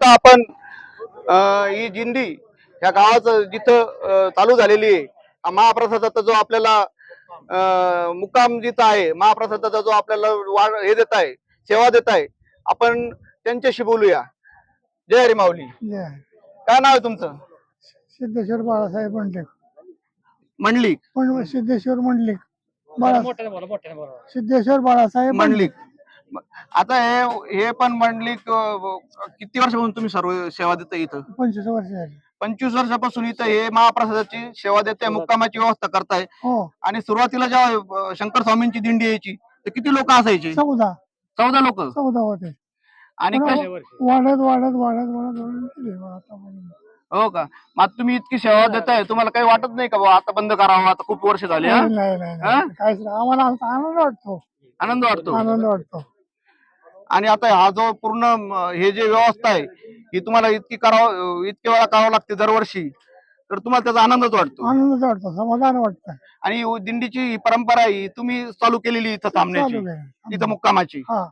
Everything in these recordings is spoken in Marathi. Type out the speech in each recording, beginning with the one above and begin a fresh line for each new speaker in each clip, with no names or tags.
आता आपण ही जिंदी ह्या गावाचं जिथं चालू झालेली आहे हा महाप्रसादाचा जो आपल्याला मुक्काम जिथं आहे महाप्रसादाचा जो आपल्याला वा- हे देत आहे सेवा देत आहे आपण त्यांच्याशी बोलूया. जय हरी माऊली.
जय.
काय नाव आहे तुमचं?
सिद्धेश्वर बाळासाहेब मंडलिक.
मंडलिक.
पण सिद्धेश्वर मंडलिक. बाळा सिद्धेश्वर बाळासाहेब
मंडलिक. आता हे हे पण मंडलिक अं, किती वर्षापासून तुम्ही सर्व सेवा देता इथं?
पंचवीस वर्ष झाली.
पंचवीस वर्षापासून इथं हे महाप्रसादाची सेवा देते मुक्कामाची व्यवस्था करताय.
हो.
आणि सुरुवातीला जेव्हा शंकर स्वामींची दिंडी यायची तर किती लोक असायचे?
चौदा.
चौदा लोक?
चौदा होते.
आणि कश-
वाढत वाढत वाढत वाढत वाढत गेले मग आतापर्यंत.
हो का? मग आता तुम्ही इतकी सेवा देताय तुम्हाला काही वाटत नाही का बाबा आता बंद करावं आता खूप वर्ष झाले हा?
नाही नाही नाही,
हा?
नाही काहीच नाही. आम्हाला आनंद वाटतो.
आनंद वाटतो.
आनंद वाटतो.
आणि आता हा जो पूर्ण हे जे व्यवस्था आहे ही तुम्हाला इतकी करावं इतके वेळा करावं लागते दरवर्षी तर तुम्हाला त्याचा आनंदच वाटतो
आनंद वाटतो समाधान वाटतं
आणि ही दिंडीची ही परंपरा ही तुम्ही चालू केलेली इथं थांबण्याची
चालू आहे.
इथं मुक्कामाची
हा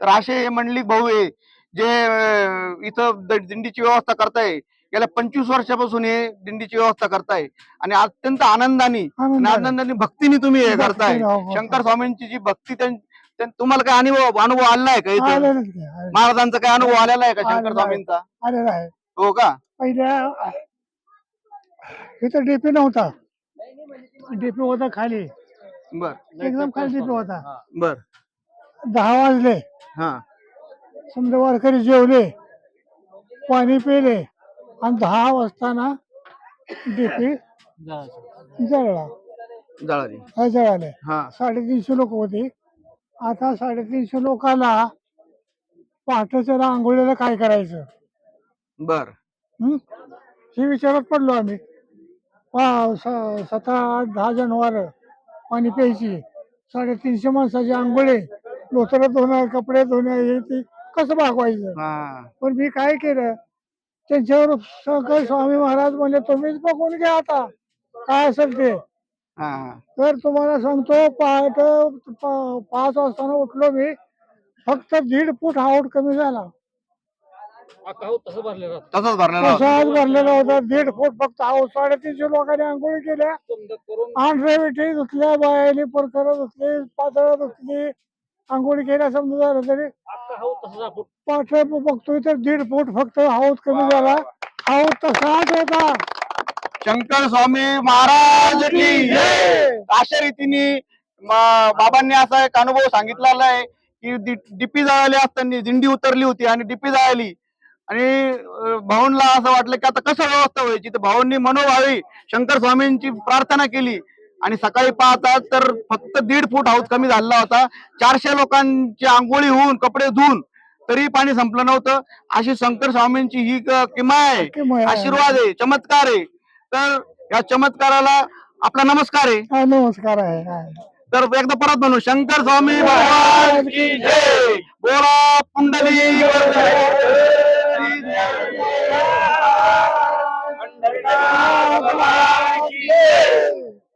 तर असे हे मंडलिक भाऊ आहे जे अं, इथं द- दिंडीची व्यवस्था करताय गेल्या पंचवीस वर्षापासून हे दिंडीची व्यवस्था करताय आणि अत्यंत आनंदाने आणि
आनंदाने.
आनंदाने भक्तीने तुम्ही हे करताय
हो, हो.
शंकर स्वामींची जी भक्ती त्यां- त्यां- तुम्हाला काय अनुभव अनुभव आलेला आहे का इथं?
आलेलंच की, आलेलं.
महाराजांचा काय अनुभव आलेला आहे का शंकर
आहे.
स्वामींचा?
आलेलं आहे
हो का?
पहिल्या इथं डीपी नव्हता. डीपी होता खाली.
बर.
एकदम खाली डीपी होता.
बर.
दहा वाजले.
हा.
समजा वारकरी जेवले पाणी पिले आणि दहा वाजताना डीपी जळला.
जळाली.
हा जळाले.
हा.
साडेतीनशे लोक होते. आता साडेतीनशे लोकांना पहाटेच्या आंघोळीला काय करायचं?
बर.
हं? हे विचारात पडलो आम्ही. पा- स- सतरा आठ दहा जनावर पाणी प्यायची. साडेतीनशे माणसाची आंघोळे लोटर धुणं कपडे धुणं हे ते कसं भागवायचं?
हा.
पण मी काय केलं? त्यांच्यावर सगळं स्वामी महाराज म्हणजे तुम्हीच बघून घ्या आता. काय असेल ते?
हा. हा.
तर तुम्हाला सांगतो पहाट पाच वाजता उठलो मी फक्त दीड फूट हावट कमी झाला.
तसंच भरलेला होता.
तसाच भरलेला होता. दीड फूट फक्त. हाऊस साडेतीनशे लोकांनी आंघोळी केल्या. आंढऱ्या विठी धुतल्या बायाने परकर धुतली पातळ धुतली आंघोळी केल्या समजा झालं तरी. पाठे बघतोय तर दीड फूट फक्त हाऊस कमी झाला. हाऊस तसाच होता.
शंकर स्वामी महाराज की. अशा रीतीने बाबांनी असा एक अनुभव सांगितलेला आहे की डिपी जळाली असताना दिंडी उतरली होती आणि डिपी जळाली. आणि अं, भाऊंला असं वाटलं की आता कसं व्यवस्था व्हायची? तर भाऊंनी मनोभावी शंकर स्वामींची प्रार्थना केली. आणि सकाळी पाहतात तर फक्त दीड फूट हाऊस कमी झालेला होता. चारशे लोकांची आंघोळी होऊन कपडे धुवून तरी पाणी संपलं नव्हतं. अशी शंकर स्वामींची ही क- किमया आहे.
किमया आहे.
आशीर्वाद आहे चमत्कार आहे. तर या चमत्काराला आपला नमस्कार आहे.
हा नमस्कार आहे हा.
तर एकदा परत म्हणू शंकर स्वामी महाराज की जय. बोला पुंडली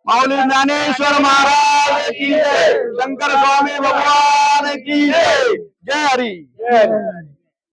माऊली ज्ञानेश्वर महाराज की जय. शंकर स्वामी भगवान की जय. जय हरी.
जय हरी.